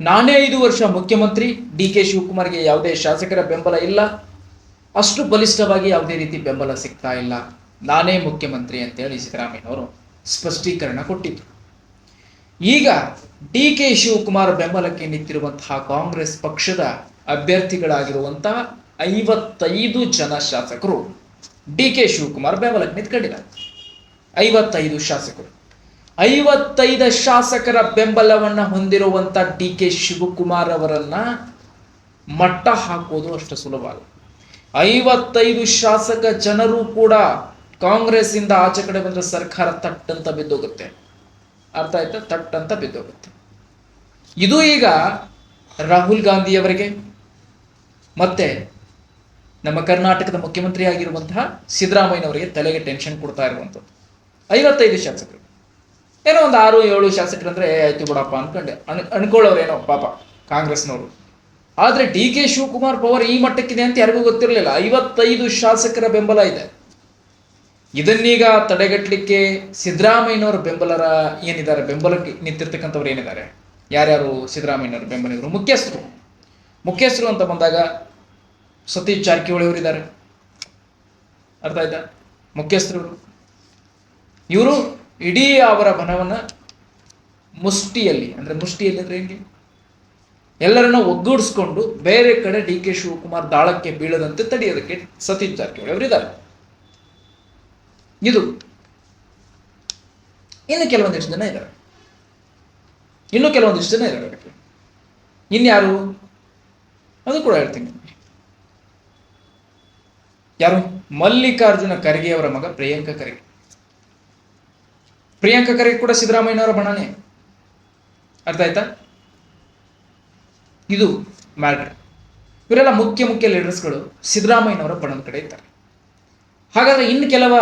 ನಾನೇ ಐದು ವರ್ಷ ಮುಖ್ಯಮಂತ್ರಿ ಡಿ ಕೆ ಶಿವಕುಮಾರ್ಗೆ ಯಾವುದೇ ಶಾಸಕರ ಬೆಂಬಲ ಇಲ್ಲ. ಅಷ್ಟು ಬಲಿಷ್ಠವಾಗಿ ಯಾವುದೇ ರೀತಿ ಬೆಂಬಲ ಸಿಗ್ತಾ ಇಲ್ಲ. ನಾನೇ ಮುಖ್ಯಮಂತ್ರಿ ಅಂತೇಳಿ ಸಿದ್ದರಾಮಯ್ಯನವರು ಸ್ಪಷ್ಟೀಕರಣ ಕೊಟ್ಟಿದ್ರು. ಈಗ ಡಿ ಕೆ ಶಿವಕುಮಾರ್ ಬೆಂಬಲಕ್ಕೆ ನಿಂತಿರುವಂತಹ ಕಾಂಗ್ರೆಸ್ ಪಕ್ಷದ ಅಭ್ಯರ್ಥಿಗಳಾಗಿರುವಂತಹ ಐವತ್ತೈದು ಜನ ಶಾಸಕರು ಡಿ ಕೆ ಶಿವಕುಮಾರ್ ಬೆಂಬಲಕ್ಕೆ ನಿಂತ್ಕೊಂಡಿದ್ದಾರೆ. ಐವತ್ತೈದು ಶಾಸಕರು. ಐವತ್ತೈದು ಶಾಸಕರ ಬೆಂಬಲವನ್ನ ಹೊಂದಿರುವಂತ ಡಿ ಕೆ ಶಿವಕುಮಾರ್ ಅವರನ್ನು ಮಟ್ಟ ಹಾಕೋದು ಅಷ್ಟು ಸುಲಭ ಅಲ್ಲ. ಐವತ್ತೈದು ಶಾಸಕ ಜನರು ಕೂಡ ಕಾಂಗ್ರೆಸ್ ಇಂದ ಆಚೆ ಕಡೆ ಬಂದ್ರೆ ಸರ್ಕಾರ ತಟ್ಟಂತ ಬಿದ್ದೋಗುತ್ತೆ. ಅರ್ಥ ಆಯ್ತಾ? ತಟ್ಟಂತ ಬಿದ್ದೋಗುತ್ತೆ. ಇದು ಈಗ ರಾಹುಲ್ ಗಾಂಧಿಯವರಿಗೆ ಮತ್ತೆ ನಮ್ಮ ಕರ್ನಾಟಕದ ಮುಖ್ಯಮಂತ್ರಿ ಆಗಿರುವಂತಹ ಸಿದ್ದರಾಮಯ್ಯನವರಿಗೆ ತಲೆಗೆ ಟೆನ್ಷನ್ ಕೊಡ್ತಾ ಇರುವಂಥದ್ದು. ಐವತ್ತೈದು ಶಾಸಕರು. ಏನೋ ಒಂದು ಆರು ಏಳು ಶಾಸಕರು ಅಂದ್ರೆ ಆಯ್ತು ಬಿಡಪ್ಪ ಅನ್ಕೊಂಡೆ. ಅನ್, ಅನ್ಕೊಳ್ಳೋರೇನೋ ಪಾಪ ಕಾಂಗ್ರೆಸ್ನವರು. ಆದ್ರೆ ಡಿ ಕೆ ಶಿವಕುಮಾರ್ ಪವರ್ ಈ ಮಟ್ಟಕ್ಕಿದೆ ಅಂತ ಯಾರಿಗೂ ಗೊತ್ತಿರಲಿಲ್ಲ. ಐವತ್ತೈದು ಶಾಸಕರ ಬೆಂಬಲ ಇದೆ. ಇದನ್ನೀಗ ತಡೆಗಟ್ಟಲಿಕ್ಕೆ ಸಿದ್ದರಾಮಯ್ಯನವರ ಬೆಂಬಲರ ಏನಿದ್ದಾರೆ, ಬೆಂಬಲಕ್ಕೆ ನಿಂತಿರ್ತಕ್ಕಂಥವ್ರು ಏನಿದ್ದಾರೆ? ಯಾರ್ಯಾರು ಸಿದ್ದರಾಮಯ್ಯನವರ ಬೆಂಬಲಿಗರು? ಮುಖ್ಯಸ್ಥರು. ಮುಖ್ಯಸ್ಥರು ಅಂತ ಬಂದಾಗ ಸತೀಶ್ ಜಾರಕಿಹೊಳಿ ಅವರಿದ್ದಾರೆ ಅರ್ಥ ಆಯ್ತಾ? ಮುಖ್ಯಸ್ಥರು. ಇವರು ಇಡೀ ಅವರ ಬನವನ ಮುಷ್ಟಿಯಲ್ಲಿ, ಅಂದ್ರೆ ಮುಷ್ಟಿಯಲ್ಲಿ ಅಂದ್ರೆ ಹೆಂಗೆ ಎಲ್ಲರನ್ನ ಒಗ್ಗೂಡಿಸ್ಕೊಂಡು ಬೇರೆ ಕಡೆ ಡಿ ಕೆ ಶಿವಕುಮಾರ್ ದಾಳಕ್ಕೆ ಬೀಳದಂತೆ ತಡೆಯೋದಕ್ಕೆ ಸತೀಶ್ ಜಾರಕಿಹೊಳಿ ಅವರು ಇದ್ದಾರೆ. ಇದು. ಇನ್ನು ಕೆಲವೊಂದಿಷ್ಟು ಜನ ಇದ್ದಾರೆ. ಇನ್ನು ಕೆಲವೊಂದಿಷ್ಟು ಜನ ಇದ್ದಾರೆ ಅದಕ್ಕೆ ಇನ್ಯಾರು? ಅದು ಕೂಡ ಹೇಳ್ತೀನಿ. ಯಾರು? ಮಲ್ಲಿಕಾರ್ಜುನ ಖರ್ಗೆ ಅವರ ಮಗ ಪ್ರಿಯಾಂಕ ಖರ್ಗೆ. ಪ್ರಿಯಾಂಕ ಖರ್ಗೆ ಕೂಡ ಸಿದ್ದರಾಮಯ್ಯನವರ ಬಣನೆ. ಅರ್ಥ ಆಯ್ತಾ? ಇದು ಮ್ಯಾಟರ್. ಇವರೆಲ್ಲ ಮುಖ್ಯ ಮುಖ್ಯ ಲೀಡರ್ಸ್ಗಳು ಸಿದ್ದರಾಮಯ್ಯನವರ ಬಣದ ಕಡೆ ಇದ್ದಾರೆ. ಹಾಗಾದ್ರೆ ಇನ್ನು ಕೆಲವ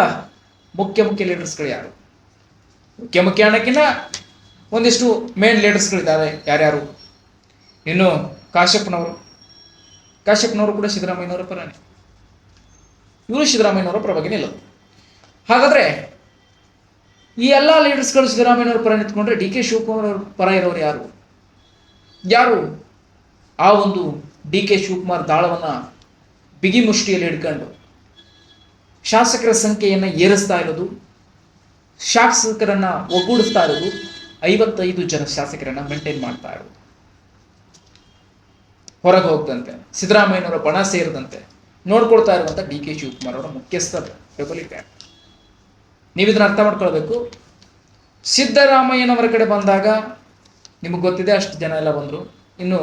ಮುಖ್ಯ ಮುಖ್ಯ ಲೀಡರ್ಸ್ಗಳು ಯಾರು? ಮುಖ್ಯ ಮುಖ್ಯ ಅನ್ನೋಕ್ಕಿಂತ ಒಂದಿಷ್ಟು ಮೇನ್ ಲೀಡರ್ಸ್ಗಳಿದ್ದಾರೆ ಯಾರ್ಯಾರು? ಇನ್ನು ಕಾಶ್ಯಪ್ನವರು. ಕಾಶ್ಯಪ್ನವರು ಕೂಡ ಸಿದ್ದರಾಮಯ್ಯನವರ ಪರನೇ. ಇವರು ಸಿದ್ದರಾಮಯ್ಯನವರ ಪರವಾಗಿ ನಿಲ್ಲೋದು. ಹಾಗಾದ್ರೆ ಈ ಎಲ್ಲ ಲೀಡರ್ಸ್ಗಳು ಸಿದ್ದರಾಮಯ್ಯವ್ರ ಪರ ನಿಂತ್ಕೊಂಡ್ರೆ ಡಿ ಕೆ ಶಿವಕುಮಾರ್ ಅವ್ರ ಪರ ಇರೋರು ಯಾರು? ಯಾರು? ಆ ಒಂದು ಡಿ ಕೆ ಶಿವಕುಮಾರ್ ದಾಳವನ್ನು ಬಿಗಿ ಮುಷ್ಟಿಯಲ್ಲಿ ಹಿಡ್ಕೊಂಡು ಶಾಸಕರ ಸಂಖ್ಯೆಯನ್ನು ಏರಿಸ್ತಾ ಇರೋದು, ಶಾಸಕರನ್ನ ಒಗ್ಗೂಡಿಸ್ತಾ ಇರೋದು, ಐವತ್ತೈದು ಜನ ಶಾಸಕರನ್ನು ಮೇಂಟೈನ್ ಮಾಡ್ತಾ ಇರೋದು. ಹೊರಗೆ ಹೋಗದಂತೆ, ಸಿದ್ದರಾಮಯ್ಯನವರ ಬಣ ಸೇರಿದಂತೆ ನೋಡ್ಕೊಳ್ತಾ ಇರುವಂಥ ಡಿ ಕೆ ಶಿವಕುಮಾರ್ ಅವರ ಮುಖ್ಯಸ್ಥ ಬೆಂಬಲಿಗೆ ನೀವು ಇದನ್ನ ಅರ್ಥ ಮಾಡ್ಕೊಳ್ಬೇಕು. ಸಿದ್ದರಾಮಯ್ಯನವರ ಕಡೆ ಬಂದಾಗ ನಿಮಗೆ ಗೊತ್ತಿದೆ ಅಷ್ಟು ಜನ ಎಲ್ಲ ಬಂದರು. ಇನ್ನು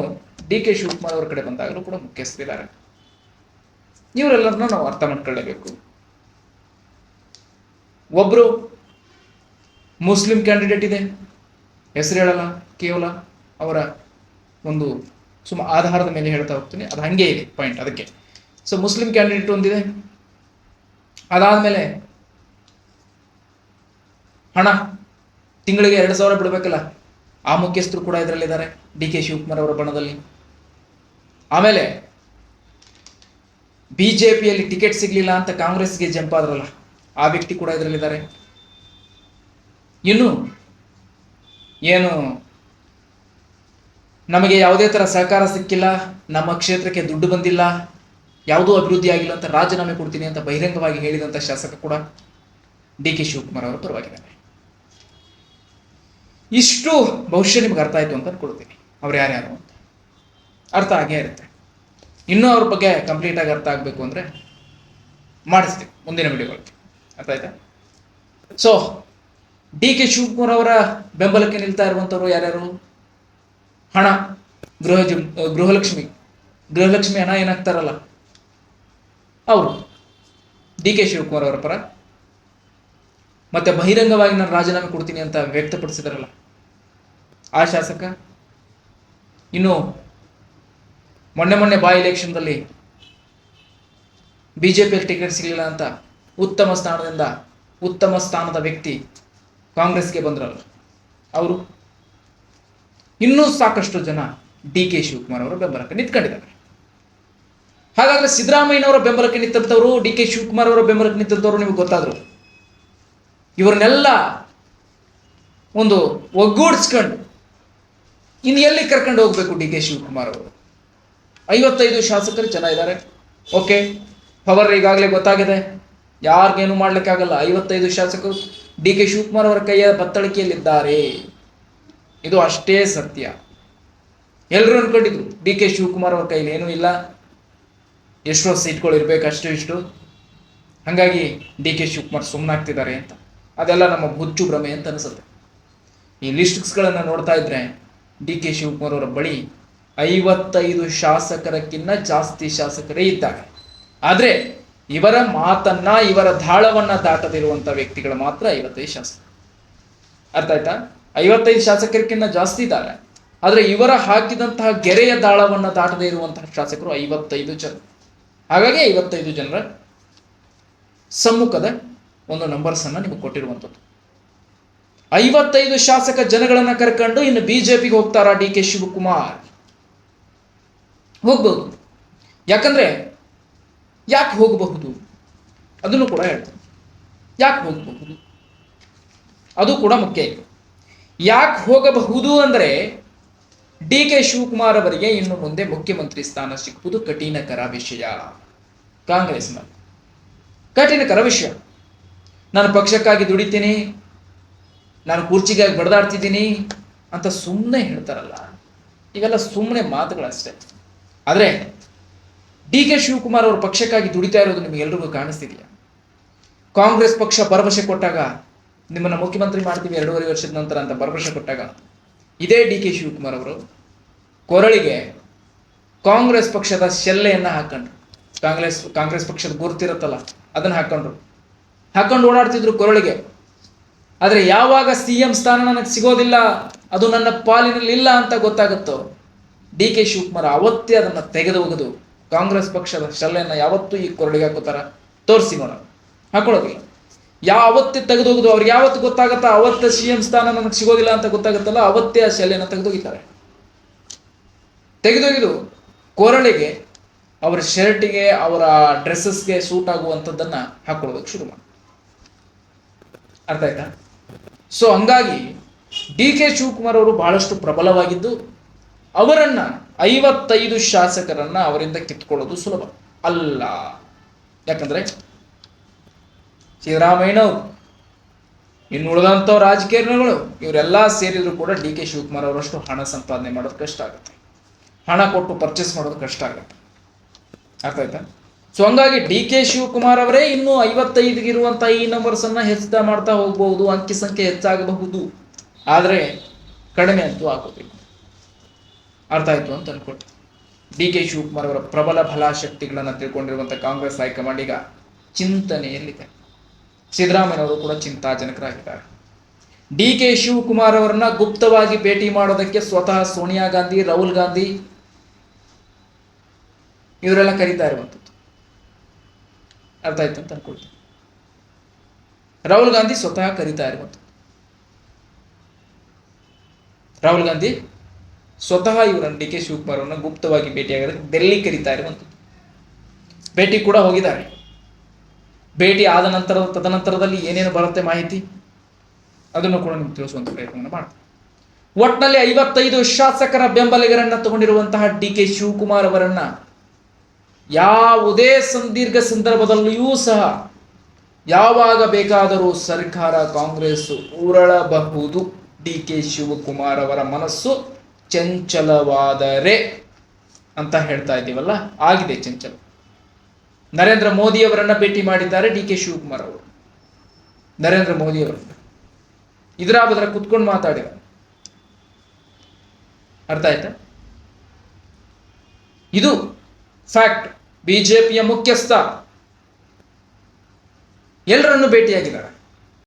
ಡಿ ಕೆ ಶಿವಕುಮಾರ್ ಅವರ ಕಡೆ ಬಂದಾಗಲೂ ಕೂಡ ಮುಖ್ಯಸ್ಥರಿದ್ದಾರೆ. ಇವರೆಲ್ಲರನ್ನ ನಾವು ಅರ್ಥ ಮಾಡ್ಕೊಳ್ಳೇಬೇಕು. ಒಬ್ರು ಮುಸ್ಲಿಂ ಕ್ಯಾಂಡಿಡೇಟ್ ಇದೆ. ಹೆಸರು ಹೇಳಲ್ಲ, ಕೇವಲ ಅವರ ಒಂದು ಸುಮ್ಮ ಆಧಾರದ ಮೇಲೆ ಹೇಳ್ತಾ ಹೋಗ್ತೀನಿ. ಅದು ಹಂಗೆ ಇದೆ ಪಾಯಿಂಟ್ ಅದಕ್ಕೆ. ಸೊ ಮುಸ್ಲಿಂ ಕ್ಯಾಂಡಿಡೇಟ್ ಒಂದಿದೆ. ಅದಾದ್ಮೇಲೆ ಹಣ ತಿಂಗಳಿಗೆ ಎರಡು ಸಾವಿರ ಬಿಡಬೇಕಲ್ಲ? ಆ ಮುಖ್ಯಸ್ಥರು ಕೂಡ ಇದರಲ್ಲಿದ್ದಾರೆ, ಡಿ ಕೆ ಶಿವಕುಮಾರ್ ಅವರ ಬಣದಲ್ಲಿ. ಆಮೇಲೆ ಬಿ ಜೆ ಪಿಯಲ್ಲಿ ಟಿಕೆಟ್ ಸಿಗಲಿಲ್ಲ ಅಂತ ಕಾಂಗ್ರೆಸ್ಗೆ ಜಂಪ್ ಆದ್ರಲ್ಲ ಆ ವ್ಯಕ್ತಿ ಕೂಡ ಇದರಲ್ಲಿದ್ದಾರೆ. ಇನ್ನು, ಏನು, ನಮಗೆ ಯಾವುದೇ ಥರ ಸಹಕಾರ ಸಿಕ್ಕಿಲ್ಲ, ನಮ್ಮ ಕ್ಷೇತ್ರಕ್ಕೆ ದುಡ್ಡು ಬಂದಿಲ್ಲ, ಯಾವುದೂ ಅಭಿವೃದ್ಧಿ ಆಗಿಲ್ಲ ಅಂತ ರಾಜೀನಾಮೆ ಕೊಡ್ತೀನಿ ಅಂತ ಬಹಿರಂಗವಾಗಿ ಹೇಳಿದಂತ ಶಾಸಕ ಕೂಡ ಡಿ ಕೆ ಶಿವಕುಮಾರ್ ಅವರು ಪರವಾಗಿದ್ದಾರೆ. ಇಷ್ಟು ಬಹುಶಃ ನಿಮ್ಗೆ ಅರ್ಥ ಆಯಿತು ಅಂತ ಅಂದ್ಕೊಳ್ತೀನಿ ಅವ್ರು ಯಾರ್ಯಾರು ಅಂತ. ಅರ್ಥ ಆಗೇ ಇರುತ್ತೆ. ಇನ್ನೂ ಅವ್ರ ಬಗ್ಗೆ ಕಂಪ್ಲೀಟಾಗಿ ಅರ್ಥ ಆಗಬೇಕು ಅಂದರೆ ಮಾಡಿಸ್ತೀವಿ ಮುಂದಿನ ವಿಡಿಯೋಗಳು ಅರ್ಥ ಆಯ್ತಾ? ಸೊ ಡಿ ಕೆ ಶಿವಕುಮಾರ್ ಅವರ ಬೆಂಬಲಕ್ಕೆ ನಿಲ್ತಾ ಇರುವಂಥವ್ರು ಯಾರ್ಯಾರು? ಹಣ, ಗೃಹ ಗೃಹಲಕ್ಷ್ಮಿ. ಗೃಹಲಕ್ಷ್ಮಿ ಹಣ ಏನಾಗ್ತಾರಲ್ಲ? ಅವರು. ಡಿ ಕೆ ಶಿವಕುಮಾರ್ ಅವರ ಪರ. ಮತ್ತೆ ಬಹಿರಂಗವಾಗಿ ನಾನು ರಾಜೀನಾಮೆ ಕೊಡ್ತೀನಿ ಅಂತ ವ್ಯಕ್ತಪಡಿಸಿದಾರಲ್ಲ? ಆ ಶಾಸಕ? ಇನ್ನು ಮೊನ್ನೆ ಮೊನ್ನೆ ಬಾ ಎಲೆಕ್ಷನ್ದಲ್ಲಿ ಪಿಗೆ ಟಿಕೆಟ್ ಸಿಗಲಿಲ್ಲ ಅಂತ ಉತ್ತಮ ಸ್ಥಾನದಿಂದ ಉತ್ತಮ ಸ್ಥಾನದ ವ್ಯಕ್ತಿ ಕಾಂಗ್ರೆಸ್ಗೆ ಬಂದ್ರಲ್ಲ, ಅವರು? ಇನ್ನೂ ಸಾಕಷ್ಟು ಜನ ಡಿ ಕೆ ಶಿವಕುಮಾರ್ ಅವರ ಬೆಂಬಲಕ್ಕೆ ನಿಂತ್ಕೊಂಡಿದ್ದಾರೆ. ಹಾಗಾದ್ರೆ ಸಿದ್ದರಾಮಯ್ಯನವರ ಬೆಂಬಲಕ್ಕೆ ನಿಂತಂಥವ್ರು, ಡಿ ಕೆ ಶಿವಕುಮಾರ್ ಅವರ ಬೆಂಬಲಕ್ಕೆ ನಿಂತಂಥವ್ರು ನಿಮಗೆ ಗೊತ್ತಾದರು? ಇವರನ್ನೆಲ್ಲ ಒಂದು ಒಗ್ಗೂಡಿಸ್ಕೊಂಡು ಇನ್ನು ಎಲ್ಲಿ ಕರ್ಕೊಂಡು ಹೋಗ್ಬೇಕು ಡಿ ಕೆ ಶಿವಕುಮಾರ್ ಅವರು? ಐವತ್ತೈದು ಶಾಸಕರು ಜನ ಇದ್ದಾರೆ ಓಕೆ ಪವರ್ ಈಗಾಗಲೇ ಗೊತ್ತಾಗಿದೆ. ಯಾರಿಗೇನು ಮಾಡ್ಲಿಕ್ಕಾಗಲ್ಲ ಐವತ್ತೈದು ಶಾಸಕರು ಡಿ ಕೆ ಶಿವಕುಮಾರ್ ಅವರ ಕೈಯ ಬತ್ತಳಿಕೆಯಲ್ಲಿದ್ದಾರೆ. ಇದು ಅಷ್ಟೇ ಸತ್ಯ. ಎಲ್ಲರೂ ಅನ್ಕೊಂಡಿದ್ರು ಡಿ ಕೆ ಶಿವಕುಮಾರ್ ಅವ್ರ ಕೈಲಿ ಏನೂ ಇಲ್ಲ. ಎಷ್ಟೋ ಸೀಟ್ಗಳು ಇರಬೇಕು, ಅಷ್ಟು ಇಷ್ಟು. ಹಾಗಾಗಿ ಡಿ ಕೆ ಶಿವಕುಮಾರ್ ಸುಮ್ಮನಾಗ್ತಿದ್ದಾರೆ ಅಂತ. ಅದೆಲ್ಲ ನಮ್ಮ ಹುಚ್ಚು ಭ್ರಮೆ ಅಂತ ಅನಿಸುತ್ತೆ. ಈ ಲಿಸ್ಟ್ಸ್ಗಳನ್ನು ನೋಡ್ತಾ ಇದ್ರೆ ಡಿ ಕೆ ಶಿವಕುಮಾರ್ ಅವರ ಬಳಿ ಐವತ್ತೈದು ಶಾಸಕರಕ್ಕಿಂತ ಜಾಸ್ತಿ ಶಾಸಕರೇ ಇದ್ದಾರೆ. ಆದರೆ ಇವರ ಮಾತನ್ನ, ಇವರ ದಾಳವನ್ನ ದಾಟದಿರುವಂಥ ವ್ಯಕ್ತಿಗಳು ಮಾತ್ರ ಐವತ್ತೈದು ಶಾಸಕರು ಅರ್ಥ ಆಯ್ತಾ? ಐವತ್ತೈದು ಶಾಸಕರಿಗಿಂತ ಜಾಸ್ತಿ ಇದ್ದಾರೆ. ಆದರೆ ಇವರ ಹಾಕಿದಂತಹ ಗೆರೆಯ ದಾಳವನ್ನ ದಾಟದೇ ಇರುವಂತಹ ಶಾಸಕರು ಐವತ್ತೈದು ಜನ. ಹಾಗಾಗಿ ಐವತ್ತೈದು ಜನರ ಸಮ್ಮುಖದ ಒಂದು ನಂಬರ್ಸ್ ಅನ್ನ ನಿಮಗೆ ಕೊಟ್ಟಿರುವಂಥದ್ದು. ಐವತ್ತೈದು ಶಾಸಕ ಜನಗಳನ್ನ ಕರ್ಕೊಂಡು ಇನ್ನು ಬಿಜೆಪಿಗೆ ಹೋಗ್ತಾರಾ ಡಿ ಕೆ ಶಿವಕುಮಾರ್? ಹೋಗ್ಬಹುದು ಯಾಕಂದ್ರೆ ಯಾಕೆ ಹೋಗಬಹುದು? ಅದನ್ನು ಕೂಡ ಹೇಳ್ತಾರೆ ಯಾಕೆ ಹೋಗಬಹುದು? ಅದು ಕೂಡ ಮುಖ್ಯ ಯಾಕೆ ಹೋಗಬಹುದು ಅಂದರೆ ಡಿ ಕೆ ಶಿವಕುಮಾರ್ ಅವರಿಗೆ ಇನ್ನು ಮುಂದೆ ಮುಖ್ಯಮಂತ್ರಿ ಸ್ಥಾನ ಸಿಕ್ಕುವುದು ಕಠಿಣಕರ ವಿಷಯ. ಕಾಂಗ್ರೆಸ್ನಲ್ಲಿ. ಕಠಿಣಕರ ವಿಷಯ. ನಾನು ಪಕ್ಷಕ್ಕಾಗಿ ದುಡಿತೀನಿ. ನಾನು ಕುರ್ಚಿಗಾಗಿ ಬಡದಾಡ್ತಿದ್ದೀನಿ ಅಂತ ಸುಮ್ಮನೆ ಹೇಳ್ತಾರಲ್ಲ. ಇವೆಲ್ಲ ಸುಮ್ಮನೆ ಮಾತುಗಳಷ್ಟೇ. ಆದರೆ, ಡಿ ಕೆ ಶಿವಕುಮಾರ್ ಅವರು ಪಕ್ಷಕ್ಕಾಗಿ ದುಡಿತಾ ಇರೋದು ನಿಮಗೆಲ್ರಿಗೂ ಕಾಣಿಸ್ತಿದೆಯಾ? ಕಾಂಗ್ರೆಸ್ ಪಕ್ಷ ಭರವಸೆ ಕೊಟ್ಟಾಗ ನಿಮ್ಮನ್ನು ಮುಖ್ಯಮಂತ್ರಿ ಮಾಡ್ತೀವಿ ಎರಡೂವರೆ ವರ್ಷದ ನಂತರ ಅಂತ ಭರವಸೆ ಕೊಟ್ಟಾಗ ಇದೇ ಡಿ ಕೆ ಶಿವಕುಮಾರ್ ಅವರು ಕೊರಳಿಗೆ ಕಾಂಗ್ರೆಸ್ ಪಕ್ಷದ ಶೆಲ್ಲೆಯನ್ನು ಹಾಕೊಂಡ್ರು. ಕಾಂಗ್ರೆಸ್ ಕಾಂಗ್ರೆಸ್ ಪಕ್ಷದ ಗುರುತಿರುತ್ತಲ್ಲ, ಅದನ್ನು ಹಾಕೊಂಡ್ರು. ಹಾಕೊಂಡು ಓಡಾಡ್ತಿದ್ರು ಕೊರಳಿಗೆ. ಆದರೆ ಯಾವಾಗ ಸಿ ಎಂ ಸ್ಥಾನ ನನಗೆ ಸಿಗೋದಿಲ್ಲ, ಅದು ನನ್ನ ಪಾಲಿನಲ್ಲಿ ಇಲ್ಲ ಅಂತ ಗೊತ್ತಾಗುತ್ತೋ? ಡಿ ಕೆ ಶಿವಕುಮಾರ್ ಅವತ್ತೇ ಅದನ್ನು ತೆಗೆದು ಹೋಗೋದು ಕಾಂಗ್ರೆಸ್ ಪಕ್ಷದ ಶಲ್ಲೆಯನ್ನ ಯಾವತ್ತೂ ಈ ಕೊರಳಿಗೆ ಹಾಕೋತಾರ. ತೋರಿಸಿ ನೋಡೋಣ. ಹಾಕೊಳ್ಳೋದಿಲ್ಲ ಯಾವತ್ತೇ ಹೋಗೋದು ಅವ್ರಿಗೆ ಯಾವತ್ತು ಗೊತ್ತಾಗತ್ತಾ? ಅವತ್ತೇ ಸಿ ಎಂ ಸ್ಥಾನ ನನಗೆ ಸಿಗೋದಿಲ್ಲ ಅಂತ ಗೊತ್ತಾಗುತ್ತಲ್ಲ, ಅವತ್ತೇ ಆ ಶಲ್ಯನ ತೆಗೆದೋಗಿದ್ದಾರೆ ತೆಗೆದೊಗೆದು ಕೊರಳಿಗೆ ಅವರ ಶರ್ಟಿಗೆ, ಅವರ ಡ್ರೆಸ್ಸಸ್ಗೆ ಸೂಟ್ ಆಗುವಂಥದ್ದನ್ನು ಹಾಕೊಳ್ಳೋದಕ್ಕೆ ಶುರು ಮಾಡಿ. ಅರ್ಥ ಆಯ್ತಾ? ಸೊ ಹಂಗಾಗಿ ಡಿ ಕೆ ಶಿವಕುಮಾರ್ ಅವರು ಬಹಳಷ್ಟು ಪ್ರಬಲವಾಗಿದ್ದು ಅವರನ್ನ ಐವತ್ತೈದು ಶಾಸಕರನ್ನ ಅವರಿಂದ ಕಿತ್ಕೊಳ್ಳೋದು ಸುಲಭ. ಅಲ್ಲ. ಯಾಕಂದ್ರೆ ಸಿದ್ದರಾಮಯ್ಯನವರು, ಇನ್ನು ಉಳಿದಂಥ ರಾಜಕೀಯಗಳು ಇವರೆಲ್ಲ ಸೇರಿದ್ರು ಕೂಡ ಡಿ ಕೆ ಶಿವಕುಮಾರ್ ಅವರಷ್ಟು ಹಣ ಸಂಪಾದನೆ ಮಾಡೋದು ಕಷ್ಟ ಆಗುತ್ತೆ. ಹಣ ಕೊಟ್ಟು ಪರ್ಚೇಸ್ ಮಾಡೋದು ಕಷ್ಟ ಆಗುತ್ತೆ. ಅರ್ಥ ಆಯ್ತಾ? ಸೊ ಹಂಗಾಗಿ ಡಿ ಕೆ ಶಿವಕುಮಾರ್ ಅವರೇ ಇನ್ನೂ ಇರುವಂತಹ ಈ ನಂಬರ್ಸ್ ಅನ್ನ ಹೆಚ್ಚುತ್ತಾ ಮಾಡ್ತಾ ಹೋಗಬಹುದು ಅಂಕಿ ಸಂಖ್ಯೆ ಹೆಚ್ಚಾಗಬಹುದು. ಆದರೆ ಕಡಿಮೆ ಅಂತೂ ಆಗೋದಿಲ್ಲ. ಅರ್ಥ ಆಯ್ತು ಅಂತ ಅನ್ಕೊಳ್ತೀನಿ. ಡಿ ಕೆ ಶಿವಕುಮಾರ್ ಅವರ ಪ್ರಬಲ ಬಲಾಶಕ್ತಿಗಳನ್ನು ತಿಳ್ಕೊಂಡಿರುವಂಥ ಕಾಂಗ್ರೆಸ್ ಹೈಕಮಾಂಡ್ ಈಗ ಚಿಂತನೆಯಲ್ಲಿದೆ. ಸಿದ್ದರಾಮಯ್ಯನವರು ಕೂಡ ಚಿಂತಾಜನಕರಾಗಿದ್ದಾರೆ. ಡಿ ಕೆ ಶಿವಕುಮಾರ್ ಅವರನ್ನ ಗುಪ್ತವಾಗಿ ಭೇಟಿ ಮಾಡೋದಕ್ಕೆ ಸ್ವತಃ ಸೋನಿಯಾ ಗಾಂಧಿ, ರಾಹುಲ್ ಗಾಂಧಿ ಇವರೆಲ್ಲ ಕರೀತಾ ಇರುವಂಥದ್ದು ಅರ್ಥ ಆಯ್ತು ಅಂತ ಅನ್ಕೊಳ್ತೀನಿ. ರಾಹುಲ್ ಗಾಂಧಿ ಸ್ವತಃ ಕರೀತಾ ಇರುವಂಥದ್ದು ರಾಹುಲ್ ಗಾಂಧಿ ಸ್ವತಃ ಇವರನ್ನು ಡಿ ಕೆ ಶಿವಕುಮಾರ್ ಅವರನ್ನು ಗುಪ್ತವಾಗಿ ಭೇಟಿಯಾಗೋದಕ್ಕೆ ಡೆಲ್ಲಿ ಕರೀತಾ ಇರುವಂಥದ್ದು ಭೇಟಿ ಕೂಡ ಹೋಗಿದ್ದಾರೆ. ಭೇಟಿ ಆದ ನಂತರ, ತದನಂತರದಲ್ಲಿ ಏನೇನು ಬರುತ್ತೆ ಮಾಹಿತಿ? ಅದನ್ನು ಕೂಡ ನಿಮ್ಗೆ ತಿಳಿಸುವಂತ ಪ್ರಯತ್ನವನ್ನು ಮಾಡ್ತಾರೆ ಒಟ್ಟಿನಲ್ಲಿ ಐವತ್ತೈದು ಶಾಸಕರ ಬೆಂಬಲಿಗರನ್ನ ತಗೊಂಡಿರುವಂತಹ ಡಿ ಕೆ ಶಿವಕುಮಾರ್ ಅವರನ್ನ ಯಾವುದೇ ಸಂದೀರ್ಘ ಸಂದರ್ಭದಲ್ಲಿಯೂ ಸಹ ಯಾವಾಗ ಬೇಕಾದರೂ ಸರ್ಕಾರ, ಕಾಂಗ್ರೆಸ್ ಉರಳಬಹುದು. ಡಿ ಕೆ ಶಿವಕುಮಾರ್ ಅವರ ಮನಸ್ಸು ಚಂಚಲವಾದರೆ ಅಂತ ಹೇಳ್ತಾ ಇದ್ದೀವಲ್ಲ, ಆಗಿದೆ ಚಂಚಲ. ನರೇಂದ್ರ ಮೋದಿ ಅವರನ್ನ ಭೇಟಿ ಮಾಡಿದ್ದಾರೆ ಡಿ ಕೆ ಶಿವಕುಮಾರ್ ಅವರು. ನರೇಂದ್ರ ಮೋದಿ ಅವರು ಇದರ ಬದರ ಕುತ್ಕೊಂಡು ಮಾತಾಡಿದ ಅರ್ಥ ಆಯ್ತಾ? ಇದು ಫ್ಯಾಕ್ಟ್ ಬಿಜೆಪಿಯ ಮುಖ್ಯಸ್ಥ. ಎಲ್ಲರನ್ನು ಭೇಟಿಯಾಗಿದ್ದಾರೆ.